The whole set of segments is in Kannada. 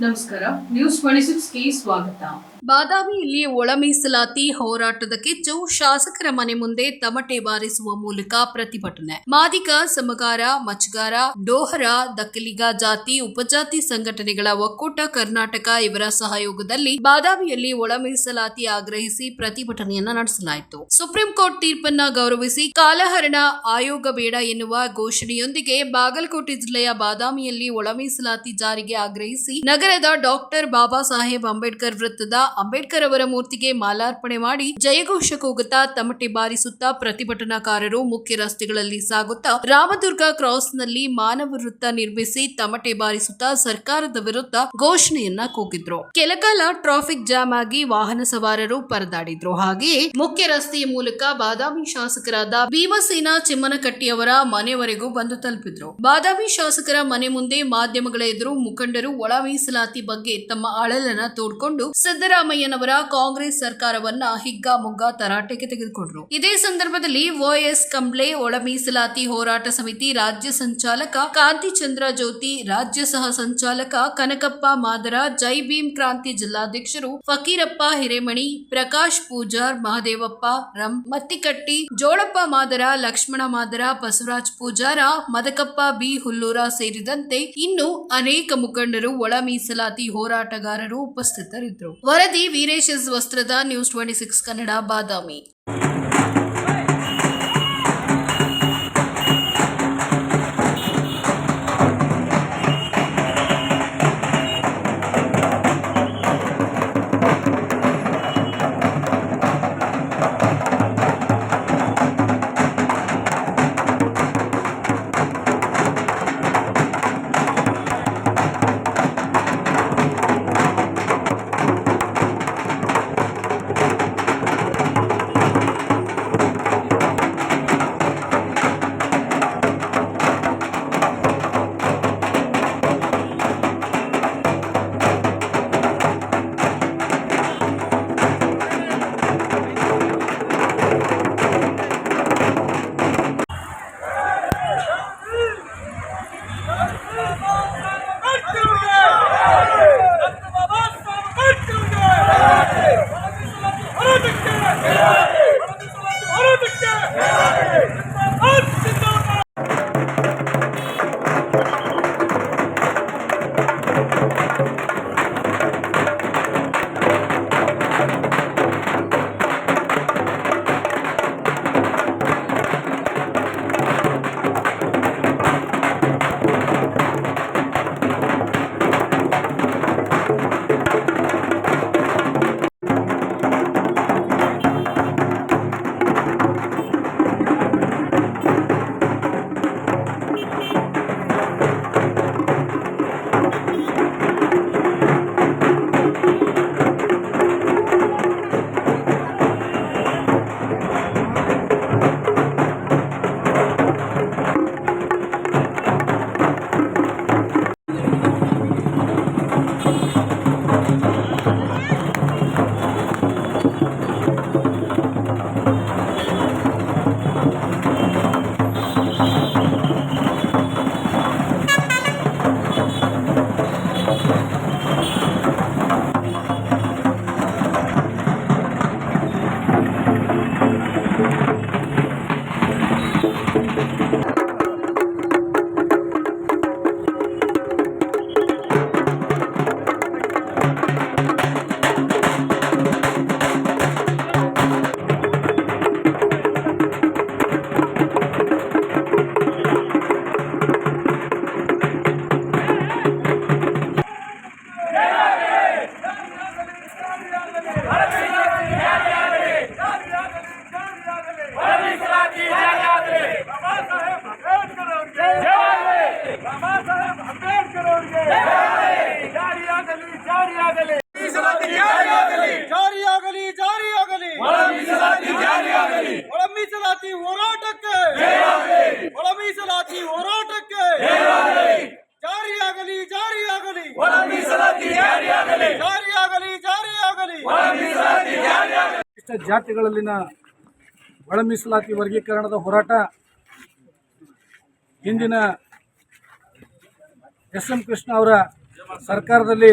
ನಮಸ್ಕಾರ. ನ್ಯೂಸ್ ಟ್ವೆಂಟಿ ಸಿಕ್ಸ್ಗೆ ಸ್ವಾಗತ. ಬಾದಾಮಿಯಲ್ಲಿ ಒಳ ಮೀಸಲಾತಿ ಹೋರಾಟದ ಕಿಚ್ಚು. ಶಾಸಕರ ಮನೆ ಮುಂದೆ ತಮಟೆ ಬಾರಿಸುವ ಮೂಲಕ ಪ್ರತಿಭಟನೆ. ಮಾದಿಗ, ಸಮಗಾರ ಮಚ್ಗಾರ ಡೋಹರ, ದಕ್ಕಲಿಗ ಜಾತಿ, ಉಪಜಾತಿ ಸಂಘಟನೆಗಳ ಒಕ್ಕೂಟ ಕರ್ನಾಟಕ ಇವರ ಸಹಯೋಗದಲ್ಲಿ ಬಾದಾಮಿಯಲ್ಲಿ ಒಳ ಮೀಸಲಾತಿ ಆಗ್ರಹಿಸಿ ಪ್ರತಿಭಟನೆಯನ್ನ ನಡೆಸಲಾಯಿತು. ಸುಪ್ರೀಂ ಕೋರ್ಟ್ ತೀರ್ಪನ್ನ ಗೌರವಿಸಿ ಕಾಲಹರಣ ಆಯೋಗ ಬೇಡ ಎನ್ನುವ ಘೋಷಣೆಯೊಂದಿಗೆ ಬಾಗಲಕೋಟೆ ಜಿಲ್ಲೆಯ ಬಾದಾಮಿಯಲ್ಲಿ ಒಳ ಮೀಸಲಾತಿ ಜಾರಿಗೆ ಆಗ್ರಹಿಸಿ ನಗರದ ಡಾಕ್ಟರ್ ಬಾಬಾ ಸಾಹೇಬ್ ಅಂಬೇಡ್ಕರ್ ವೃತ್ತದ ಅಂಬೇಡ್ಕರ್ ಅವರ ಮೂರ್ತಿಗೆ ಮಾಲಾರ್ಪಣೆ ಮಾಡಿ ಜಯಘೋಷ ಕೂಗುತ್ತಾ ತಮಟೆ ಬಾರಿಸುತ್ತಾ ಪ್ರತಿಭಟನಾಕಾರರು ಮುಖ್ಯ ರಸ್ತೆಗಳಲ್ಲಿ ಸಾಗುತ್ತಾ ರಾಮದುರ್ಗ ಕ್ರಾಸ್ನಲ್ಲಿ ಮಾನವ ವೃತ್ತ ನಿರ್ಮಿಸಿ ತಮಟೆ ಬಾರಿಸುತ್ತಾ ಸರ್ಕಾರದ ವಿರುದ್ಧ ಘೋಷಣೆಯನ್ನ ಕೂಗಿದ್ರು. ಕೆಲಕಾಲ ಟ್ರಾಫಿಕ್ ಜಾಮ್ ಆಗಿ ವಾಹನ ಸವಾರರು ಪರದಾಡಿದ್ರು. ಹಾಗೆಯೇ ಮುಖ್ಯ ರಸ್ತೆಯ ಮೂಲಕ ಬಾದಾಮಿ ಶಾಸಕರಾದ ಭೀಮಸೇನ ಚಿಮ್ಮನಕಟ್ಟಿಯವರ ಮನೆವರೆಗೂ ಬಂದು ತಲುಪಿದ್ರು. ಬಾದಾಮಿ ಶಾಸಕರ ಮನೆ ಮುಂದೆ ಮಾಧ್ಯಮಗಳ ಎದುರು ಮುಖಂಡರು ಒಳ ಮೀಸಲಾತಿ ಬಗ್ಗೆ ತಮ್ಮ ಅಳಲನ ತೋಡ್ಕೊಂಡು ಸಿದ್ದರಾಮಯ್ಯನವರ ಕಾಂಗ್ರೆಸ್ ಸರ್ಕಾರವನ್ನ ಹಿಗ್ಗಾಮುಗ್ಗಾ ತರಾಟೆಗೆ ತೆಗೆದುಕೊಂಡರು. ಇದೇ ಸಂದರ್ಭದಲ್ಲಿ ಓಎಸ್ ಕಂಬ್ಳೆ ಒಳ ಮೀಸಲಾತಿ ಹೋರಾಟ ಸಮಿತಿ ರಾಜ್ಯ ಸಂಚಾಲಕ ಕಾಂತಿಚಂದ್ರ ಜ್ಯೋತಿ, ರಾಜ್ಯ ಸಹ ಸಂಚಾಲಕ ಕನಕಪ್ಪ ಮಾದರ, ಜೈ ಭೀಮ್ ಕ್ರಾಂತಿ ಜಿಲ್ಲಾಧ್ಯಕ್ಷರು ಫಕೀರಪ್ಪ ಹಿರೇಮಣಿ, ಪ್ರಕಾಶ್ ಪೂಜಾರ್, ಮಹದೇವಪ್ಪ ರಂ, ಮತ್ತಿಕಟ್ಟಿ, ಜೋಳಪ್ಪ ಮಾದರ, ಲಕ್ಷ್ಮಣ ಮಾದರ, ಬಸವರಾಜ್ ಪೂಜಾರ, ಮದಕಪ್ಪ ಬಿ ಹುಲ್ಲೂರ ಸೇರಿದಂತೆ ಇನ್ನು ಅನೇಕ ಮುಖಂಡರು ಒಳ ಮೀಸಲಾತಿ ಹೋರಾಟಗಾರರು ಉಪಸ್ಥಿತರಿದ್ದರು. ವರದಿ Veeresh Vastrad news twenty six Kannada Badami. ಜಾರಿಯಾಗಲಿ ಇಷ್ಟ ಜಾತಿಗಳಲ್ಲಿನ ಒಳ ಮೀಸಲಾತಿ ವರ್ಗೀಕರಣದ ಹೋರಾಟ ಹಿಂದಿನ ಎಸ್ ಎಂ ಕೃಷ್ಣ ಅವರ ಸರ್ಕಾರದಲ್ಲಿ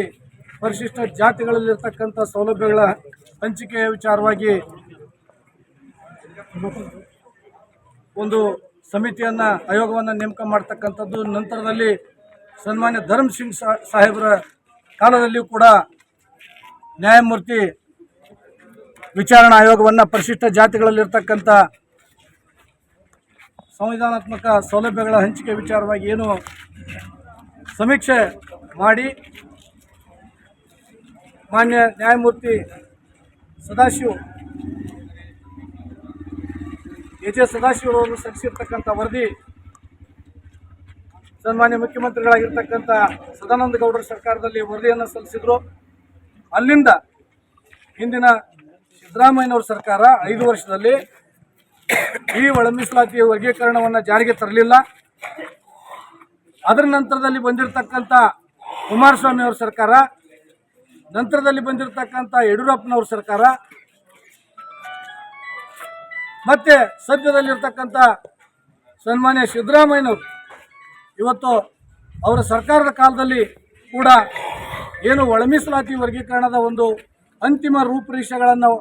ಪರಿಶಿಷ್ಟ ಜಾತಿಗಳಲ್ಲಿರ್ತಕ್ಕಂಥ ಸೌಲಭ್ಯಗಳ ಹಂಚಿಕೆಯ ವಿಚಾರವಾಗಿ ಒಂದು ಸಮಿತಿಯನ್ನ ಆಯೋಗವನ್ನು ನೇಮಕ ಮಾಡ್ತಕ್ಕಂಥದ್ದು, ನಂತರದಲ್ಲಿ ಸನ್ಮಾನ್ಯ ಧರ್ಮ್ ಸಿಂಗ್ ಸಾಹೇಬರ ಕಾಲದಲ್ಲಿಯೂ ಕೂಡ ನ್ಯಾಯಮೂರ್ತಿ ವಿಚಾರಣಾ ಆಯೋಗವನ್ನು ಪರಿಶಿಷ್ಟ ಜಾತಿಗಳಲ್ಲಿರ್ತಕ್ಕಂಥ ಸಂವಿಧಾನಾತ್ಮಕ ಸೌಲಭ್ಯಗಳ ಹಂಚಿಕೆ ವಿಚಾರವಾಗಿ ಏನು ಸಮೀಕ್ಷೆ ಮಾಡಿ ಮಾನ್ಯ ನ್ಯಾಯಮೂರ್ತಿ ಸದಾಶಿವ್ ಎಚ್ ಎಸ್ ಸದಾಶಿವರವರು ಸಲ್ಲಿಸಿರ್ತಕ್ಕಂಥ ವರದಿ, ಸನ್ಮಾನ್ಯ ಮುಖ್ಯಮಂತ್ರಿಗಳಾಗಿರ್ತಕ್ಕಂಥ ಸದಾನಂದ ಗೌಡರ ಸರ್ಕಾರದಲ್ಲಿ ವರದಿಯನ್ನು ಸಲ್ಲಿಸಿದ್ರು. ಅಲ್ಲಿಂದ ಹಿಂದಿನ ಸಿದ್ದರಾಮಯ್ಯನವ್ರ ಸರ್ಕಾರ ಐದು ವರ್ಷದಲ್ಲಿ ಈ ಒಳ ಮೀಸಲಾತಿ ವರ್ಗೀಕರಣವನ್ನು ಜಾರಿಗೆ ತರಲಿಲ್ಲ. ಅದರ ನಂತರದಲ್ಲಿ ಬಂದಿರತಕ್ಕಂಥ ಕುಮಾರಸ್ವಾಮಿ ಅವ್ರ ಸರ್ಕಾರ, ನಂತರದಲ್ಲಿ ಬಂದಿರತಕ್ಕಂಥ ಯಡಿಯೂರಪ್ಪನವ್ರ ಸರ್ಕಾರ, ಮತ್ತೆ ಸದ್ಯದಲ್ಲಿರ್ತಕ್ಕಂಥ ಸನ್ಮಾನ್ಯ ಸಿದ್ದರಾಮಯ್ಯನವರು, ಇವತ್ತು ಅವರ ಸರ್ಕಾರದ ಕಾಲದಲ್ಲಿ ಕೂಡ ಏನು ಒಳ ಮೀಸಲಾತಿ ವರ್ಗೀಕರಣದ ಒಂದು ಅಂತಿಮ ರೂಪುರೇಷೆಗಳನ್ನು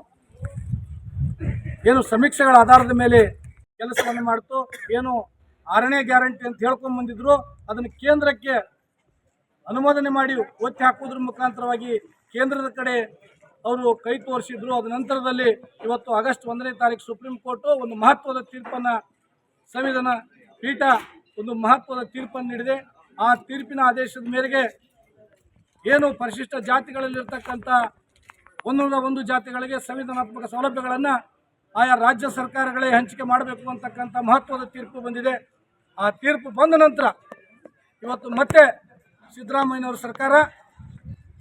ಏನು ಸಮೀಕ್ಷೆಗಳ ಆಧಾರದ ಮೇಲೆ ಕೆಲಸವನ್ನು ಮಾಡಿತು, ಏನು ಆರನೇ ಗ್ಯಾರಂಟಿ ಅಂತ ಹೇಳ್ಕೊಂಡು ಬಂದಿದ್ರು, ಅದನ್ನು ಕೇಂದ್ರಕ್ಕೆ ಅನುಮೋದನೆ ಮಾಡಿ ಒತ್ತಿ ಹಾಕುವುದ್ರ ಮುಖಾಂತರವಾಗಿ ಕೇಂದ್ರದ ಕಡೆ ಅವರು ಕೈ ತೋರಿಸಿದ್ರು. ಅದ ನಂತರದಲ್ಲಿ ಇವತ್ತು ಆಗಸ್ಟ್ ಒಂದನೇ ತಾರೀಕು ಸುಪ್ರೀಂ ಕೋರ್ಟು ಒಂದು ಮಹತ್ವದ ತೀರ್ಪನ್ನು, ಸಂವಿಧಾನ ಪೀಠ ಒಂದು ಮಹತ್ವದ ತೀರ್ಪನ್ನು ನೀಡಿದೆ. ಆ ತೀರ್ಪಿನ ಆದೇಶದ ಮೇರೆಗೆ ಏನು ಪರಿಶಿಷ್ಟ ಜಾತಿಗಳಲ್ಲಿರ್ತಕ್ಕಂಥ ಒಂದೊಂದ ಒಂದು ಜಾತಿಗಳಿಗೆ ಸಂವಿಧಾನಾತ್ಮಕ ಸೌಲಭ್ಯಗಳನ್ನು ಆಯಾ ರಾಜ್ಯ ಸರ್ಕಾರಗಳೇ ಹಂಚಿಕೆ ಮಾಡಬೇಕು ಅಂತಕ್ಕಂಥ ಮಹತ್ವದ ತೀರ್ಪು ಬಂದಿದೆ. ಆ ತೀರ್ಪು ಬಂದ ನಂತರ ಇವತ್ತು ಮತ್ತೆ ಸಿದ್ದರಾಮಯ್ಯನವ್ರ ಸರ್ಕಾರ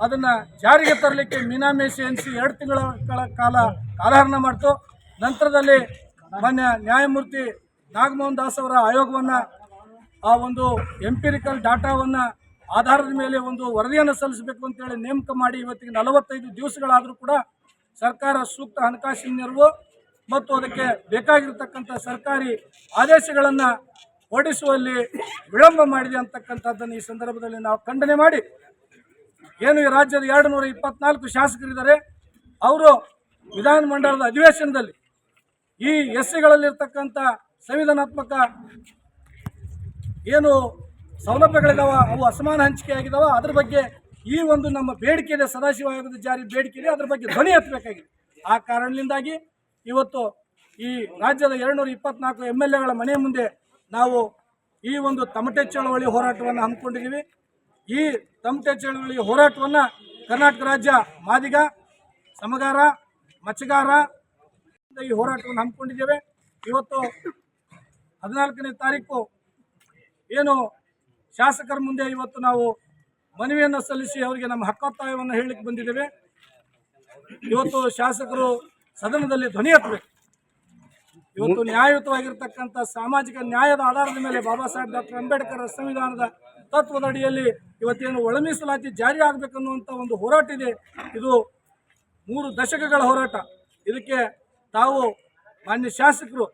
ಅದನ್ನು ಜಾರಿಗೆ ತರಲಿಕ್ಕೆ ಮೀನಾಮೇಸಿ ಎನಿಸಿ ಎರಡು ತಿಂಗಳ ಕಾಲ- ಕಾಲ ಕಾಲಹರಣ ಮಾಡ್ತು. ನಂತರದಲ್ಲಿ ಮಾನ್ಯ ನ್ಯಾಯಮೂರ್ತಿ ನಾಗಮೋಹನ್ ದಾಸ್ ಅವರ ಆಯೋಗವನ್ನು, ಆ ಒಂದು ಎಂಪಿರಿಕಲ್ ಡಾಟಾವನ್ನು ಆಧಾರದ ಮೇಲೆ ಒಂದು ವರದಿಯನ್ನು ಸಲ್ಲಿಸಬೇಕು ಅಂತೇಳಿ ನೇಮಕ ಮಾಡಿ ಇವತ್ತಿಗೆ ನಲವತ್ತೈದು ದಿವಸಗಳಾದರೂ ಕೂಡ ಸರ್ಕಾರ ಸೂಕ್ತ ಹಣಕಾಸಿನ ನೆರವು ಮತ್ತು ಅದಕ್ಕೆ ಬೇಕಾಗಿರ್ತಕ್ಕಂಥ ಸರ್ಕಾರಿ ಆದೇಶಗಳನ್ನು ಹೊರಡಿಸುವಲ್ಲಿ ವಿಳಂಬ ಮಾಡಿದೆ ಅಂತಕ್ಕಂಥದ್ದನ್ನು ಈ ಸಂದರ್ಭದಲ್ಲಿ ನಾವು ಖಂಡನೆ ಮಾಡಿ. ಏನು ಈ ರಾಜ್ಯದ ಎರಡು ನೂರ ಇಪ್ಪತ್ನಾಲ್ಕು ಶಾಸಕರಿದ್ದಾರೆ, ಅವರು ವಿಧಾನಮಂಡಲದ ಅಧಿವೇಶನದಲ್ಲಿ ಈ ಎಸ್ ಸಿಗಳಲ್ಲಿರ್ತಕ್ಕಂಥ ಸಂವಿಧಾನಾತ್ಮಕ ಏನು ಸೌಲಭ್ಯಗಳಿದಾವ, ಅವು ಅಸಮಾನ ಹಂಚಿಕೆ ಆಗಿದಾವ ಅದ್ರ ಬಗ್ಗೆ ಈ ಒಂದು ನಮ್ಮ ಬೇಡಿಕೆ ಇದೆ ಸದಾಶಿವ ಜಾರಿ ಬೇಡಿಕೆ ಇದೆ ಅದ್ರ ಬಗ್ಗೆ ಧ್ವನಿ ಎತ್ತಬೇಕಾಗಿದೆ. ಆ ಕಾರಣದಿಂದಾಗಿ ಇವತ್ತು ಈ ರಾಜ್ಯದ ಎರಡುನೂರ ಇಪ್ಪತ್ನಾಲ್ಕು ಎಂ ಎಲ್ ಎಗಳ ಮನೆ ಮುಂದೆ ನಾವು ಈ ಒಂದು ತಮಟೆ ಚಳವಳಿ ಹೋರಾಟವನ್ನು ಹಮ್ಮಿಕೊಂಡಿದ್ದೀವಿ. ಈ ತಮಟೆ ಚಳವಳಿ ಹೋರಾಟವನ್ನು ಕರ್ನಾಟಕ ರಾಜ್ಯ ಮಾದಿಗ, ಸಮಗಾರ, ಮಚ್ಚಗಾರ ಈ ಹೋರಾಟವನ್ನು ಹಮ್ಮಿಕೊಂಡಿದ್ದೇವೆ. ಇವತ್ತು ಹದಿನಾಲ್ಕನೇ ತಾರೀಕು ಏನು ಶಾಸಕರ ಮುಂದೆ ಇವತ್ತು ನಾವು ಮನವಿಯನ್ನು ಸಲ್ಲಿಸಿ ಅವರಿಗೆ ನಮ್ಮ ಹಕ್ಕೊತ್ತಾಯವನ್ನು ಹೇಳಲಿಕ್ಕೆ ಬಂದಿದ್ದೇವೆ. ಇವತ್ತು ಶಾಸಕರು ಸದನದಲ್ಲಿ ಧ್ವನಿ ಎತ್ತಬೇಕು. ಇವತ್ತು ನ್ಯಾಯಯುತವಾಗಿರ್ತಕ್ಕಂಥ ಸಾಮಾಜಿಕ ನ್ಯಾಯದ ಆಧಾರದ ಮೇಲೆ ಬಾಬಾ ಸಾಹೇಬ್ ಡಾಕ್ಟರ್ ಅಂಬೇಡ್ಕರ್ ಸಂವಿಧಾನದ ತತ್ವದ ಅಡಿಯಲ್ಲಿ ಇವತ್ತೇನು ಒಳ ಮೀಸಲಾತಿ ಜಾರಿ ಆಗಬೇಕನ್ನುವಂಥ ಒಂದು ಹೋರಾಟ ಇದೆ. ಇದು ಮೂರು ದಶಕಗಳ ಹೋರಾಟ. ಇದಕ್ಕೆ ತಾವು ಮಾನ್ಯ ಶಾಸಕರು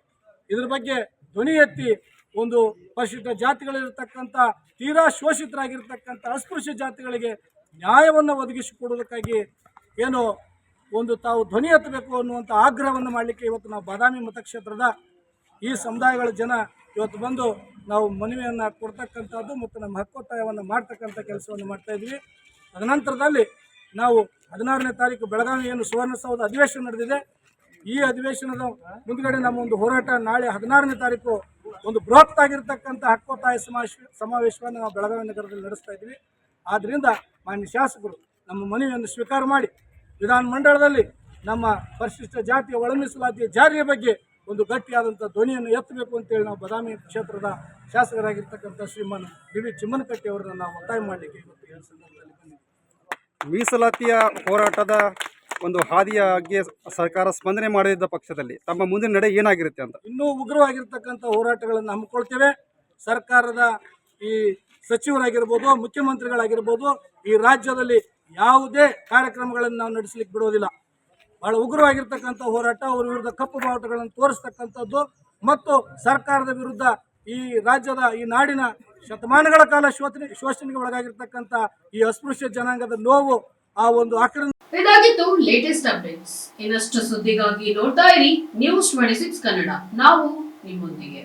ಇದ್ರ ಬಗ್ಗೆ ಧ್ವನಿ ಎತ್ತಿ ಒಂದು ಪರಿಶಿಷ್ಟ ಜಾತಿಗಳಿರತಕ್ಕಂಥ ತೀರಾ ಶೋಷಿತರಾಗಿರ್ತಕ್ಕಂಥ ಅಸ್ಪೃಶ್ಯ ಜಾತಿಗಳಿಗೆ ನ್ಯಾಯವನ್ನು ಒದಗಿಸಿಕೊಡುವುದಕ್ಕಾಗಿ ಏನು ಒಂದು ತಾವು ಧ್ವನಿ ಎತ್ತಬೇಕು ಅನ್ನುವಂಥ ಆಗ್ರಹವನ್ನು ಮಾಡಲಿಕ್ಕೆ ಇವತ್ತು ನಾವು ಬಾದಾಮಿ ಮತಕ್ಷೇತ್ರದ ಈ ಸಮುದಾಯಗಳ ಜನ ಇವತ್ತು ಬಂದು ನಾವು ಮನವಿಯನ್ನು ಕೊಡ್ತಕ್ಕಂಥದ್ದು ಮತ್ತು ನಮ್ಮ ಹಕ್ಕೊತ್ತಾಯವನ್ನು ಮಾಡ್ತಕ್ಕಂಥ ಕೆಲಸವನ್ನು ಮಾಡ್ತಾ ಇದ್ವಿ ಅದನಂತರದಲ್ಲಿ ನಾವು ಹದಿನಾರನೇ ತಾರೀಕು ಬೆಳಗಾವಿ ಏನು ಸುವರ್ಣಸೌಧ ಅಧಿವೇಶನ ನಡೆದಿದೆ. ಈ ಅಧಿವೇಶನದ ಮುಂದ್ಗಡೆ ನಮ್ಮ ಒಂದು ಹೋರಾಟ ನಾಳೆ ಹದಿನಾರನೇ ತಾರೀಕು ಒಂದು ಬೃಹತ್ ಆಗಿರ್ತಕ್ಕಂಥ ಹಕ್ಕೊತ್ತಾಯ ಸಮಾವೇಶ ಸಮಾವೇಶವನ್ನು ನಾವು ಬೆಳಗಾವಿ ನಗರದಲ್ಲಿ ನಡೆಸ್ತಾ ಇದ್ದೀವಿ. ಆದ್ದರಿಂದ ಮಾನ್ಯ ಶಾಸಕರು ನಮ್ಮ ಮನವಿಯನ್ನು ಸ್ವೀಕಾರ ಮಾಡಿ ವಿಧಾನ ಮಂಡಲದಲ್ಲಿ ನಮ್ಮ ಪರಿಶಿಷ್ಟ ಜಾತಿಯ ಒಳಮೀಸಲಾತಿಯ ಜಾರಿಯ ಬಗ್ಗೆ ಒಂದು ಗಟ್ಟಿಯಾದಂಥ ಧ್ವನಿಯನ್ನು ಎತ್ತಬೇಕು ಅಂತೇಳಿ ನಾವು ಬದಾಮಿ ಕ್ಷೇತ್ರದ ಶಾಸಕರಾಗಿರ್ತಕ್ಕಂಥ ಶ್ರೀಮಾನ್ ಬಿ ವಿ ಚಿಮ್ಮನಕಟ್ಟಿ ಅವರನ್ನು ನಾವು ಒತ್ತಾಯ ಮಾಡಲಿಕ್ಕೆ ಇವತ್ತು ಈ ಸಂದರ್ಭದಲ್ಲಿ ಬಂದಿದ್ದೀವಿ. ಮೀಸಲಾತಿಯ ಹೋರಾಟದ ಒಂದು ಹಾದಿಯಾಗಿ ಸರ್ಕಾರ ಸ್ಪಂದನೆ ಮಾಡದಿದ್ದ ಪಕ್ಷದಲ್ಲಿ ತಮ್ಮ ಮುಂದಿನ ನಡೆ ಏನಾಗಿರುತ್ತೆ ಅಂತ? ಇನ್ನೂ ಉಗ್ರವಾಗಿರ್ತಕ್ಕಂಥ ಹೋರಾಟಗಳನ್ನು ಹಮ್ಮಿಕೊಳ್ತೇವೆ. ಸರ್ಕಾರದ ಈ ಸಚಿವರಾಗಿರ್ಬೋದು ಮುಖ್ಯಮಂತ್ರಿಗಳಾಗಿರ್ಬೋದು ಈ ರಾಜ್ಯದಲ್ಲಿ ಯಾವುದೇ ಕಾರ್ಯಕ್ರಮಗಳನ್ನು ನಾವು ನಡೆಸಲಿಕ್ಕೆ ಬಿಡೋದಿಲ್ಲ ಬಹಳ ಉಗ್ರವಾಗಿರ್ತಕ್ಕಂಥ ಹೋರಾಟ, ಅವರ ವಿರುದ್ಧ ಕಪ್ಪು ಬಾವುಟಗಳನ್ನು ತೋರಿಸ್ತಕ್ಕಂಥದ್ದು ಮತ್ತು ಸರ್ಕಾರದ ವಿರುದ್ಧ ಈ ರಾಜ್ಯದ, ಈ ನಾಡಿನ ಶತಮಾನಗಳ ಕಾಲ ಶೋಷಣೆ ಶೋಷಣೆಗೆ ಒಳಗಾಗಿರ್ತಕ್ಕಂಥ ಈ ಅಸ್ಪೃಶ್ಯ ಜನಾಂಗದ ನೋವು ಆ ಒಂದು ಆಕ್ರಮ ಇದಾಗಿತ್ತು ಲೇಟೆಸ್ಟ್ ಅಪ್ಡೇಟ್ಸ್ ಇನ್ನಷ್ಟು ಸುದ್ದಿಗಾಗಿ ನೋಡ್ತಾ ಇರಿ ನ್ಯೂಸ್ ಟ್ವೆಂಟಿ ಸಿಕ್ಸ್ ಕನ್ನಡ. ನಾವು ನಿಮ್ಮೊಂದಿಗೆ.